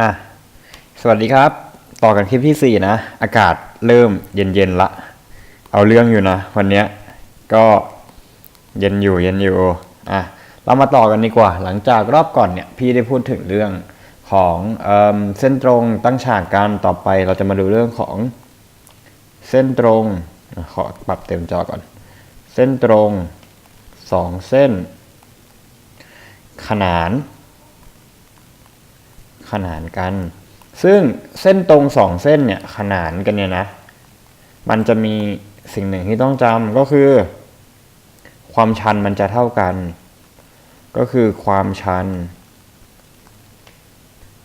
อะ สวัสดีครับ ต่อกันคลิปที่สี่นะ อากาศเริ่มเย็นๆละ เอาเรื่องอยู่นะ วันเนี้ยก็เย็นอยู่เย็นอยู่ อะ เรามาต่อกันดีกว่า หลังจากรอบก่อนเนี่ย พี่ได้พูดถึงเรื่องของเอเส้นตรงตั้งฉากกันต่อไป เราจะมาดูเรื่องของเส้นตรง ขอปรับเต็มจอก่อน เส้นตรงสองเส้น ขนาน ขนานกัน ซึ่งเส้นตรงสองเส้นเนี่ยขนานกันเนี่ยนะ มันจะมีสิ่งหนึ่งที่ต้องจำก็คือ ความชันมันจะเท่ากัน ก็คือความชัน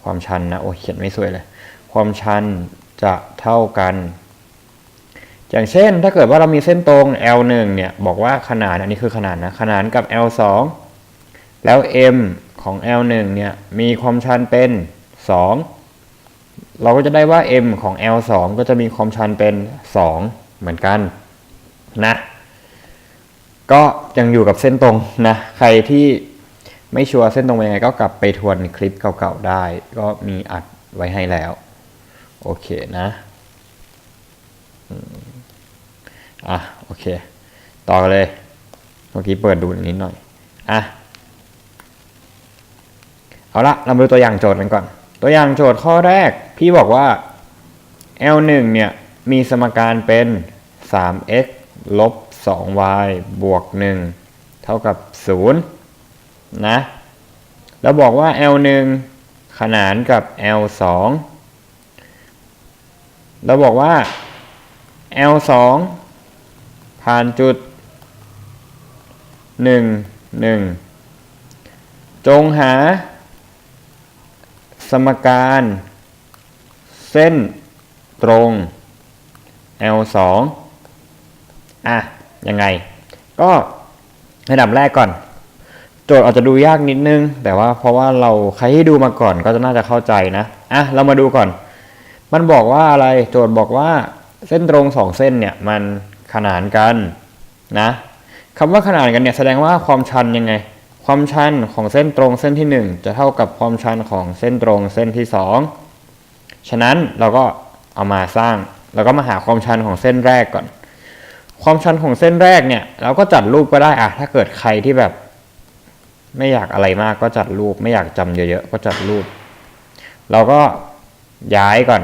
ความชันนะโอ้เขียนไม่สวยเลย ความชันจะเท่ากัน อย่างเช่นถ้าเกิดว่าเรามีเส้นตรง L1 เนี่ยบอกว่าขนานอันนี้คือขนานนะขนานกับ L2 แล้ว m ของ L1 เนี่ยมีความชันเป็น 2 เราก็จะได้ว่า m ของ L2 ก็จะมีความชันเป็น 2 เหมือนกันนะก็ยังอยู่กับเส้นตรงนะ ใครที่ไม่ชัวร์เส้นตรงเป็นยังไงก็กลับไปทวนคลิปเก่าๆได้ ก็มีอัดไว้ให้แล้ว โอเคนะอะโอเค ต่อกันเลย เมื่อกี้เปิดดูนิดหน่อย อะ เอาละเรามาดูตัวอย่างโจทย์กันก่อน ตัวอย่างโจทย์ข้อแรก พี่บอกว่า L1 เนี่ยมีสมการเป็น 3x ลบ 2y บวก 1 เท่ากับ 0 นะ แล้วบอกว่า L1 ขนานกับ L2 แล้วบอกว่า L2 ผ่านจุด 1 1 จงหา สมการ เส้นตรง L2 อะ ยังไง ก็ระดับแรกก่อน โจทย์อาจจะดูยากนิดนึง แต่ว่าเพราะว่าเราใครที่ดูมาก่อนก็จะน่าจะเข้าใจนะ อะ เรามาดูก่อน มันบอกว่าอะไร โจทย์บอกว่าเส้นตรงสองเส้นเนี่ยมันขนานกันนะคำว่าขนานกันเนี่ยแสดงว่าความชันยังไง ความชันของเส้นตรงเส้นที่ 1 จะเท่ากับความชันของเส้นตรงเส้นที่ 2 ฉะนั้นเราก็เอามาสร้างเราก็มาหาความชันของเส้นแรกก่อน ความชันของเส้นแรกเนี่ย เราก็จัดรูปก็ได้อะถ้าเกิดใครที่แบบ ไม่อยากอะไรมากก็จัดรูป ไม่อยากจำเยอะๆก็จัดรูป เราก็ย้ายก่อน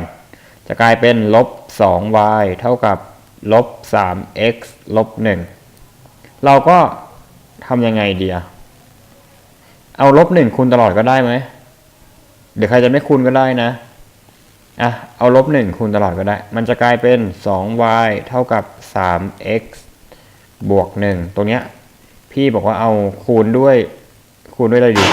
จะกลายเป็นลบ 2y เท่ากับลบ 3x ลบ 1 เราก็ทำยังไงดีอะ เอาลบหนึ่งคูณตลอดก็ได้ไหมเดี๋ยวใครจะไม่คูณก็ได้นะอะเอาลบหนึ่งคูณตลอดก็ได้ มันจะกลายเป็น 2y เท่ากับ 3x บวก 1 ตรงเนี้ยพี่บอกว่าเอาคูณด้วยคูณด้วยอะไรดี